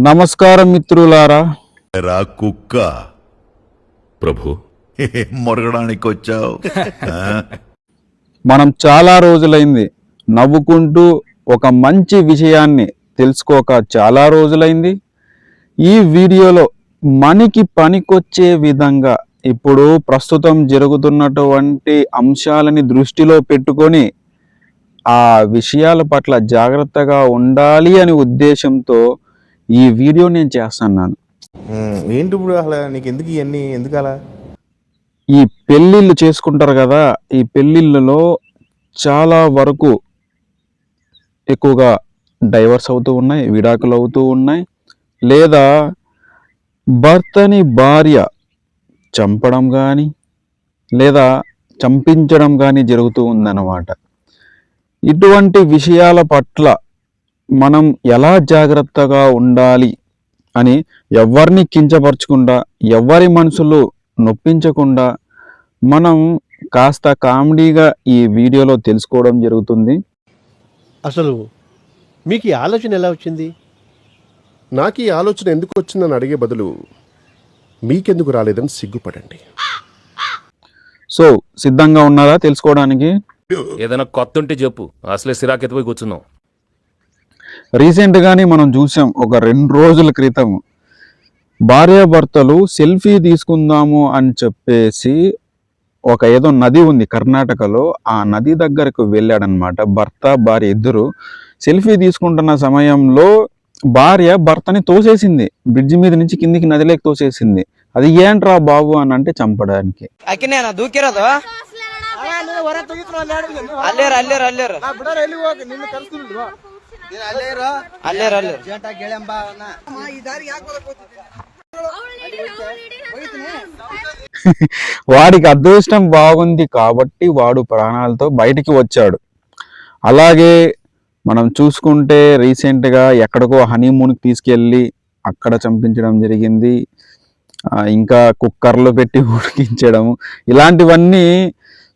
నమస్కారం మిత్రులారా. రా కుక్క. ప్రభు. మొరగడానికి వచ్చావు. మనం చాలా రోజులైంది. నవ్వుకుంటూ ఒక మంచి విషయాన్ని తెలుసుకోక చాలా రోజులైంది. ఈ వీడియోలో మనకి పనికొచ్చే విధంగా ఇప్పుడు ప్రస్తుతం జరుగుతున్నటువంటి అంశాలని దృష్టిలో పెట్టుకొని ఆ విషయాల పట్ల జాగ్రత్తగా ఉండాలి అనే ఉద్దేశంతో ఈ వీడియో నేను చేస్తున్నాను. ఏంటి ఇప్పుడు అసలు నీకు ఎందుకు ఇవన్నీ? ఎందుకు అలా ఈ పెళ్ళిళ్ళు చేసుకుంటారు కదా ఈ పెళ్ళిళ్ళలో చాలా వరకు ఎక్కువగా డైవర్స్ అవుతూ ఉన్నాయి విడాకులు అవుతూ ఉన్నాయి. లేదా భర్తని భార్య చంపడం కానీ లేదా చంపించడం కానీ జరుగుతూ ఉందన్నమాట. ఇటువంటి విషయాల పట్ల మనం ఎలా జాగ్రత్తగా ఉండాలి అని ఎవరిని కించపరచకుండా ఎవరి మనసులు నొప్పించకుండా మనం కాస్త కామెడీగా ఈ వీడియోలో తెలుసుకోవడం జరుగుతుంది. అసలు మీకు ఈ ఆలోచన ఎలా వచ్చింది? నాకు ఈ ఆలోచన ఎందుకు వచ్చిందని అడిగే బదులు మీకెందుకు రాలేదని సిగ్గుపడండి. సో సిద్ధంగా ఉన్నారా తెలుసుకోవడానికి? ఏదైనా కొత్త ఉంటే చెప్పు. అసలే సిరాకెత్తిపోయి కూర్చున్నాం రీసెంట్గానే మనం చూసాం ఒక రెండు రోజుల క్రితం భార్యాభర్తలు సెల్ఫీ తీసుకుందాము అని చెప్పేసి ఒక ఏదో నది ఉంది కర్ణాటకలో ఆ నది దగ్గరకు వెళ్ళాడనమాట. భర్త భార్య ఇద్దరు సెల్ఫీ తీసుకుంటున్న సమయంలో భార్య భర్తని తోసేసింది. బ్రిడ్జ్ మీద నుంచి కిందికి నదిలోకి తోసేసింది. అది ఏంట్రా బాబు అని అంటే చంపడానికి. అల్లేరు అల్లేరు అల్లేరు. ಅಲ್ಲೇರ ಅಲ್ಲೇರ ಅಲ್ಲೇರ ಅಲ್ಲೇರ ಅಲ್ಲೇರ వాడికి అదృష్టం బాగుంది కాబట్టి వాడు ప్రాణాలతో బయటికి వచ్చాడు అలాగే మనం చూసుకుంటే రీసెంట్గా ఎక్కడికో హనీమూన్కి తీసుకెళ్ళి అక్కడ చంపించడం జరిగింది ఆ, ఇంకా కుక్కర్లో పెట్టి ఉడికించడం ఇలాంటివన్నీ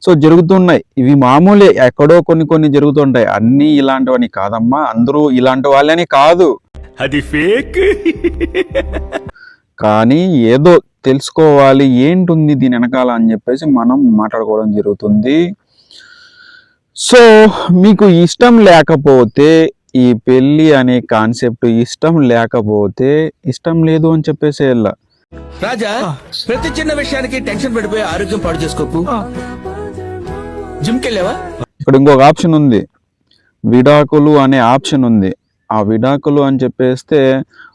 సో జరుగుతున్నాయి. ఇవి మామూలే. ఎక్కడో కొన్ని కొన్ని జరుగుతుంటాయి. అన్నీ ఇలాంటివన్నీ కాదమ్మా. అందరూ ఇలాంటి వాళ్ళని కాదు. అది ఫేక్ కానీ ఏదో తెలుసుకోవాలి. ఏంటుంది దీని వెనకాల అని చెప్పేసి మనం మాట్లాడుకోవడం జరుగుతుంది. సో మీకు ఇష్టం లేకపోతే ఈ పెళ్ళి అనే కాన్సెప్ట్ ఇష్టం లేకపోతే ఇష్టం లేదు అని చెప్పేసి రాజా ప్రతి చిన్న విషయానికి టెన్షన్ పడిపోయి ఆరోగ్యం పాడు చేసుకోకు. ఇక్కడ ఇంకొక ఆప్షన్ ఉంది. విడాకులు అనే ఆప్షన్ ఉంది. ఆ విడాకులు అని చెప్పేస్తే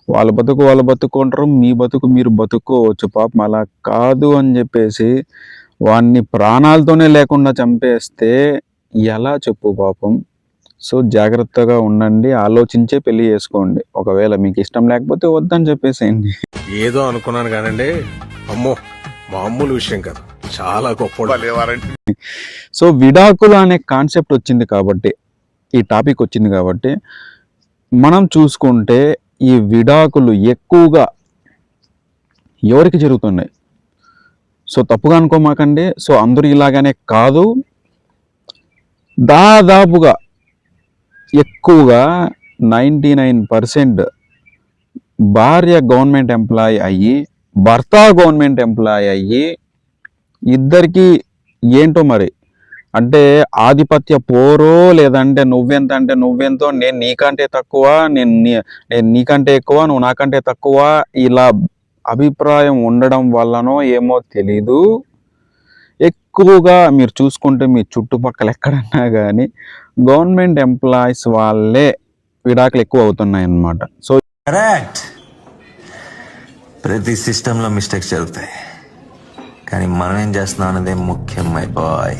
వాళ్ళ బతుకు వాళ్ళు బతుకుంటారు మీ బతుకు మీరు బతుకోవచ్చు. పాపం అలా కాదు అని చెప్పేసి వాడిని ప్రాణాలతోనే లేకుండా చంపేస్తే ఎలా చెప్పు పాపం? సో జాగ్రత్తగా ఉండండి ఆలోచించే పెళ్ళి చేసుకోండి. ఒకవేళ మీకు ఇష్టం లేకపోతే వద్దని చెప్పేసేయండి. ఏదో అనుకున్నాను కానండి. అమ్మో మామూలు విషయం కాదు. చాలా గొప్ప. సో విడాకులు అనే కాన్సెప్ట్ వచ్చింది కాబట్టి ఈ టాపిక్ వచ్చింది కాబట్టి మనం చూసుకుంటే ఈ విడాకులు ఎక్కువగా ఎవరికి జరుగుతున్నాయి? సో తప్పుగా అనుకోమాకండి. సో అందరూ ఇలాగనే కాదు. దాదాపుగా ఎక్కువగా నైంటీ నైన్ పర్సెంట్ భార్య గవర్నమెంట్ ఎంప్లాయీ అయ్యి భర్త గవర్నమెంట్ ఎంప్లాయీ అయ్యి ఇద్దరికి ఏంటో మరి? అంటే ఆధిపత్య పోరో లేదంటే నువ్వెంత అంటే నువ్వెంతో నేను నీకంటే తక్కువ నేను నీ- నేను నీకంటే ఎక్కువ నువ్వు నాకంటే తక్కువ ఇలా అభిప్రాయం ఉండడం వల్లనో ఏమో తెలీదు. ఎక్కువగా మీరు చూసుకుంటే మీ చుట్టుపక్కల ఎక్కడన్నా కానీ గవర్నమెంట్ ఎంప్లాయీస్ వాళ్ళే విడాకులు ఎక్కువ అవుతున్నాయి అన్నమాట సో కరెక్ట్. ప్రతి సిస్టంలో మిస్టేక్స్ జరుగుతాయి. కానీ మనం ఏం చేస్తున్నాం అనేది ముఖ్యం మై బాయ్.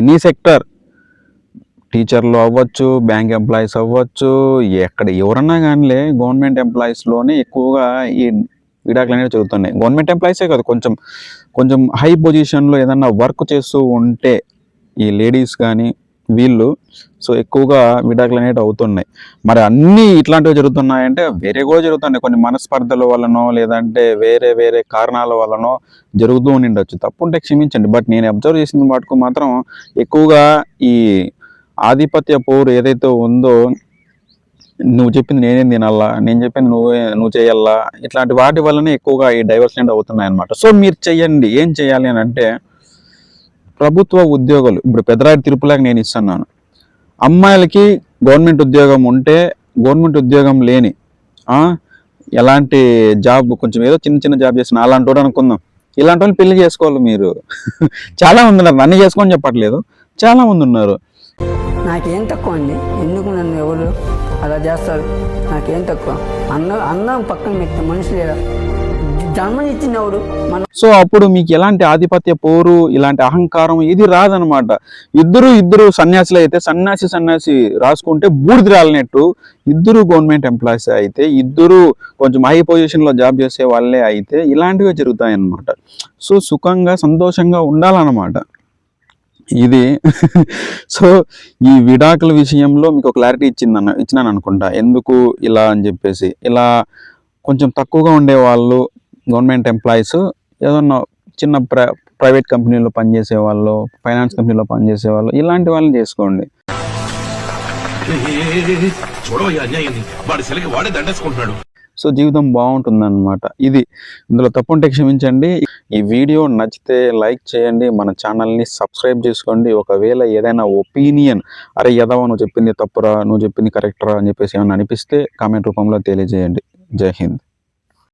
ఎనీ సెక్టర్ టీచర్లు అవ్వచ్చు బ్యాంక్ ఎంప్లాయీస్ అవ్వచ్చు ఎక్కడ ఎవరన్నా కానీలే గవర్నమెంట్ ఎంప్లాయీస్లోనే ఎక్కువగా ఈ విడాకులు అనేవి జరుగుతున్నాయి. గవర్నమెంట్ ఎంప్లాయీసే కాదు కొంచెం కొంచెం హై పొజిషన్లో ఏదన్నా వర్క్ చేస్తూ ఉంటే ఈ లేడీస్ కానీ వీళ్ళు. సో ఎక్కువగా విడాకులు అనేవి అవుతున్నాయి. మరి అన్నీ ఇట్లాంటివి జరుగుతున్నాయంటే వేరే కూడా జరుగుతున్నాయి. కొన్ని మనస్పర్ధల వల్లనో లేదంటే వేరే వేరే కారణాల వల్లనో జరుగుతూ ఉండిండొచ్చు. తప్పు ఉంటే క్షమించండి. బట్ నేను అబ్జర్వ్ చేసిన వాటికి మాత్రం ఎక్కువగా ఈ ఆధిపత్య పోరు ఏదైతే ఉందో నువ్వు చెప్పింది నేనేం తినాలా నేను చెప్పింది నువ్వే నువ్వు చేయాలా ఇట్లాంటి వాటి వల్లనే ఎక్కువగా ఈ డైవర్స్ అవుతున్నాయి అనమాట సో మీరు చెయ్యండి. ఏం చేయాలి అని అంటే ప్రభుత్వ ఉద్యోగాలు ఇప్పుడు పెద్దరాడి తిరుపులాగా నేను ఇస్తున్నాను. అమ్మాయిలకి గవర్నమెంట్ ఉద్యోగం ఉంటే గవర్నమెంట్ ఉద్యోగం లేని ఎలాంటి జాబ్ కొంచెం ఏదో చిన్న చిన్న జాబ్ చేసిన అలాంటి వాడు అనుకుందాం. ఇలాంటి వాళ్ళు పెళ్ళి చేసుకోవాలి మీరు. చాలా మంది ఉన్నారు. నన్ను చేసుకోని చెప్పట్లేదు. చాలా మంది ఉన్నారు. నాకేం తక్కువ అండి. ఎందుకు నన్ను ఎవరు అలా చేస్తారు? నాకేం తక్కువ. అన్న అన్నం పక్కన పెట్టిన మనుషులు సో అప్పుడు మీకు ఎలాంటి ఆధిపత్య పోరు ఇలాంటి అహంకారం ఇది రాదనమాట ఇద్దరు ఇద్దరు సన్యాసులు అయితే సన్యాసి సన్యాసి రాసుకుంటే బూడిది రాలినట్టు ఇద్దరు గవర్నమెంట్ ఎంప్లాయీస్ అయితే ఇద్దరు కొంచెం హై పొజిషన్లో జాబ్ చేసే వాళ్ళే అయితే ఇలాంటివే జరుగుతాయి అన్నమాట సో సుఖంగా సంతోషంగా ఉండాలన్నమాట. ఇది సో ఈ విడాకుల విషయంలో మీకు క్లారిటీ ఇచ్చిందన్న ఇచ్చినాను అనుకుంటా ఎందుకు ఇలా అని చెప్పేసి ఇలా కొంచెం తక్కువగా ఉండే వాళ్ళు గవర్నమెంట్ ఎంప్లాయీస్ ఏదన్నా చిన్న ప్ర ప్రైవేట్ కంపెనీలో పనిచేసే వాళ్ళు ఫైనాన్స్ కంపెనీలో పనిచేసే వాళ్ళు ఇలాంటి వాళ్ళని చేసుకోండి. సో జీవితం బాగుంటుందన్నమాట. ఇది ఇందులో తప్పు ఉంటే క్షమించండి. ఈ వీడియో నచ్చితే లైక్ చేయండి. మన ఛానల్ని సబ్స్క్రైబ్ చేసుకోండి. ఒకవేళ ఏదైనా ఒపీనియన్ అరే యదవ నువ్వు చెప్పింది తప్పురా నువ్వు చెప్పింది కరెక్టరా అని చెప్పేసి ఏమైనా అనిపిస్తే కామెంట్ రూపంలో తెలియజేయండి. जय हिंद।